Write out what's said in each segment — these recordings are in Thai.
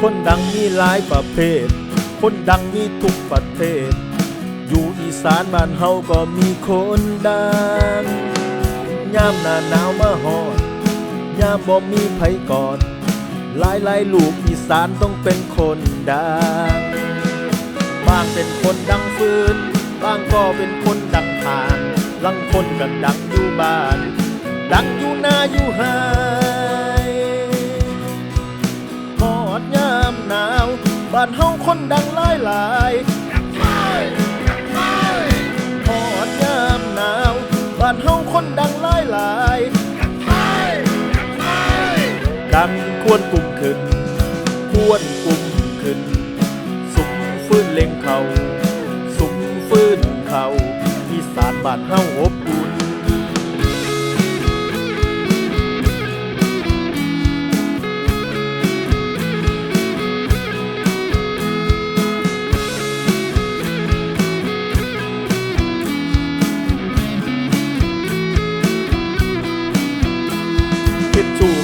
คนดังมีหลายประเภท คนดังมีทุกประเทศ อยู่อีสานบ้านเฮาก็มีคนดังยามหน้าหนาวมาฮอดยามบ่มีไผกอด หลายหลายลูกอีสานต้องเป็นคนดัง บางเป็นคนดังฟืนบางก็เป็นคนดังทาน ลังคนก็ดังอยู่บ้าน ดังอยู่หน้าอยู่ไฮ บ้าคนดังหลายหลายหอดยามหนาวบ้านเฮาคนดังหลายหลายดังควรกลุ่มขึ้น ควรกลุ่มขึ้น สุมฟื้นเล็งเขา สุมฟื้นเขาอีสานบ้านเฮาอบ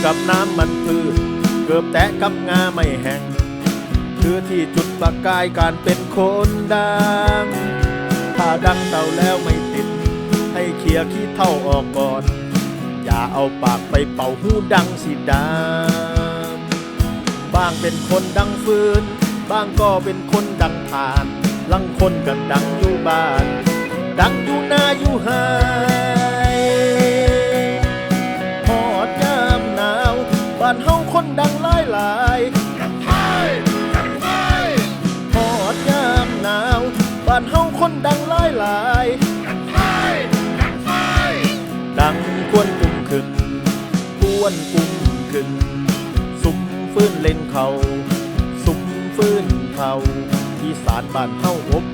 กับน้ำมันพืชเกือบแตะกับงาไม่แห้งคือที่จุดประกายการเป็นคนดัง ถ้าดังเต่าแล้วไม่ติด ให้เคลียร์ขี้เท่าออกก่อน อย่าเอาปากไปเป่าหูดังสิดามบางเป็นคนดังฟืน บางก็เป็นคนดังทาน ลังคนก็ดังอยู่บ้าน ดังอยู่หน้าอยู่ไฮ ดังหลายหลายหอดยามหนาวบ้านเฮาคนดังหลายหลายดังควรกุมขึ้นควรกุมขึ้น สุมฟื้นเล่นเขา สุมฟื้นเขาอีสานบ้านเฮาอบอุ่น